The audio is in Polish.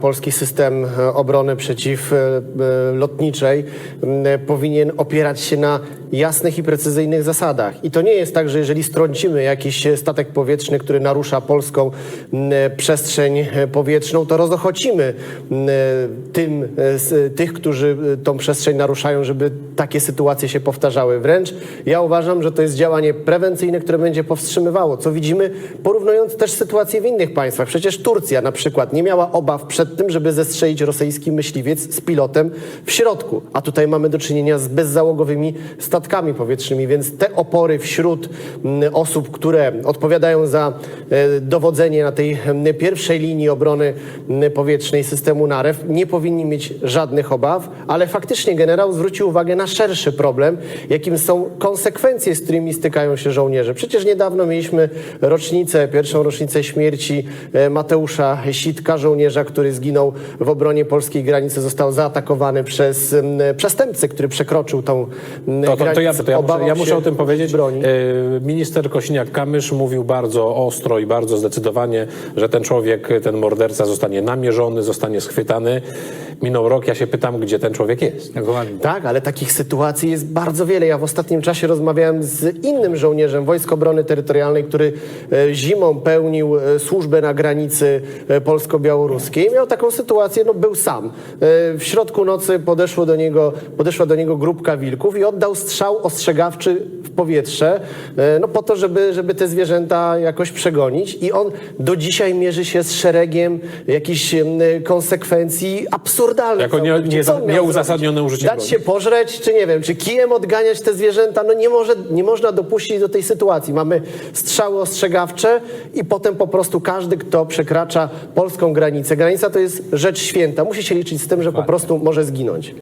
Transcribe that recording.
Polski system e, obrony przeciwlotniczej powinien opierać się na jasnych i precyzyjnych zasadach. I to nie jest tak, że jeżeli strącimy jakiś statek powietrzny, który narusza polską m, przestrzeń e, powietrzną, to rozochocimy m, tym, e, s- tych, którzy e, tą przestrzeń naruszają, żeby takie sytuacje się powtarzały. Wręcz ja uważam, że to jest działanie prewencyjne, które będzie powstrzymywało, co widzimy porównując też sytuację w innych państwach. Przecież Turcja na przykład nie miała obaw przed tym, żeby zestrzelić rosyjski myśliwiec z pilotem w środku, a tutaj mamy do czynienia z bezzałogowymi statkami powietrznymi, więc te opory wśród mm, osób, które odpowiadają za e, dowodzenie na tej mm, pierwszej linii obrony mm, powietrznej systemu NAREW nie powinni mieć żadnych obaw, ale faktycznie generał zwrócił uwagę na szerszy problem, jakim są konsekwencje, z którymi stykają się żołnierze. Przecież niedawno mieliśmy rocznicę, pierwszą rocznicę śmierci e, Mateusza Sitka, żołnierza, który zginął w obronie polskiej granicy, został zaatakowany przez przestępcę, który przekroczył tą m, To, to, to, ja, to ja, muszę, ja muszę o tym powiedzieć. Broni. E, Minister Kosiniak-Kamysz mówił bardzo ostro i bardzo zdecydowanie, że ten człowiek, ten morderca zostanie namierzony, zostanie schwytany. Minął rok, ja się pytam, gdzie ten człowiek jest. Tak, ale takich sytuacji jest bardzo wiele. Ja w ostatnim czasie rozmawiałem z innym żołnierzem Wojsk Obrony Terytorialnej, który e, zimą pełnił e, służbę na granicy polsko-białoruskiej. Miał taką sytuację, no był sam. W środku nocy podeszło do niego, podeszła do niego grupka wilków i oddał strzał ostrzegawczy w powietrze, e, no po to, żeby, żeby te zwierzęta jakoś przegonić. I on do dzisiaj mierzy się z szeregiem jakichś konsekwencji absurdalnych. Jako nie- nie- nieuzasadnione użycie Dać broni. się pożreć, czy nie wiem, czy kijem odganiać te zwierzęta, no nie, może, nie można dopuścić do tej sytuacji. Mamy strzały ostrzegawcze i potem po prostu każdy, kto przekracza polską granicę, granica to jest rzecz święta, musi się liczyć z tym, że po prostu może zginąć.